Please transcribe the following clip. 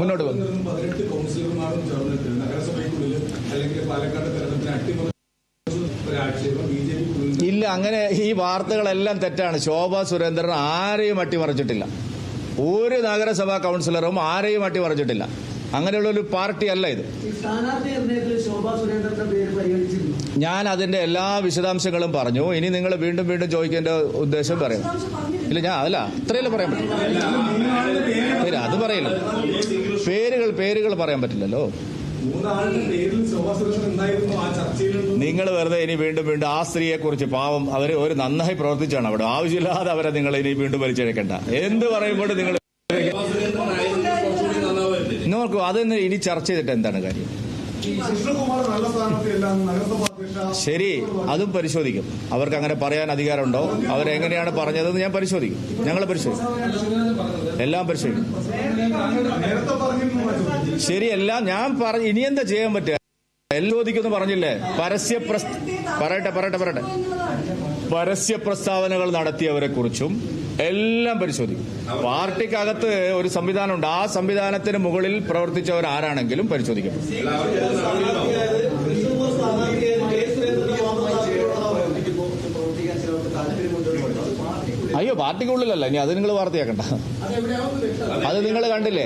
മുന്നോട്ട് വന്നു. പതിനെട്ട് കൗൺസിലർമാരും ചേർന്നിട്ട് നഗരസഭയ്ക്കുള്ളിൽ അല്ലെങ്കിൽ പാലക്കാട് തെരഞ്ഞെടുപ്പിന് അട്ടിമറി ഇല്ല അങ്ങനെ ഈ വാർത്തകളെല്ലാം തെറ്റാണ്. ശോഭ സുരേന്ദ്രൻ ആരെയും അട്ടിമറിച്ചിട്ടില്ല. ഒരു നഗരസഭാ കൗൺസിലറും ആരെയും അട്ടിമറിച്ചിട്ടില്ല. അങ്ങനെയുള്ള ഒരു പാർട്ടി അല്ല ഇത്. ഈ സ്ഥാനാർത്ഥി സുരേന്ദ്രന്റെ പേര് പരിഗണിച്ചിരുന്നു. ഞാൻ അതിന്റെ എല്ലാ വിശദാംശങ്ങളും പറഞ്ഞു. ഇനി നിങ്ങൾ വീണ്ടും വീണ്ടും ചോദിക്കേണ്ട ഉദ്ദേശം പറയും. ഇല്ല ഞാൻ അതല്ല ഇത്രയല്ലേ പറയാൻ പറ്റും. ഇല്ല അത് പറയില്ല. പേരുകൾ പേരുകൾ പറയാൻ പറ്റില്ലല്ലോ. നിങ്ങൾ വെറുതെ ഇനി വീണ്ടും വീണ്ടും ആ സ്ത്രീയെ കുറിച്ച് പാവം അവർ ഒരു നന്നായി പ്രവർത്തിച്ചാണ് അവിടെ. ആവശ്യമില്ലാതെ അവരെ നിങ്ങൾ ഇനി വീണ്ടും വലിച്ചെടുക്കണ്ട. എന്ത് പറയുമ്പോൾ നിങ്ങൾ നോക്കൂ അതൊന്ന് ഇനി ചർച്ച ചെയ്തിട്ട് എന്താണ് കാര്യം? ശരി അതും പരിശോധിക്കും. അവർക്ക് അങ്ങനെ പറയാൻ അധികാരമുണ്ടോ? അവരെങ്ങനെയാണ് പറഞ്ഞതെന്ന് ഞാൻ പരിശോധിക്കും. ഞങ്ങൾ പരിശോധിക്കും. എല്ലാം പരിശോധിക്കും. ശരി എല്ലാം ഞാൻ പറഞ്ഞു ഇനി എന്താ ചെയ്യാൻ പറ്റുക? എല്ലാം പറഞ്ഞില്ലേ? പരസ്യ പ്രസ് പറയട്ടെ പറയട്ടെ പറയട്ടെ. പരസ്യ പ്രസ്താവനകൾ നടത്തിയവരെ കുറിച്ചും എല്ലാം പരിശോധിക്കും. പാർട്ടിക്കകത്ത് ഒരു സംവിധാനമുണ്ട്. ആ സംവിധാനത്തിന് മുകളിൽ പ്രവർത്തിച്ചവർ ആരാണെങ്കിലും പരിശോധിക്കും. അയ്യോ പാർട്ടിക്കുള്ളിലല്ല. ഇനി അത് നിങ്ങൾ വാർത്തയാക്കണ്ട. അത് നിങ്ങൾ കണ്ടില്ലേ?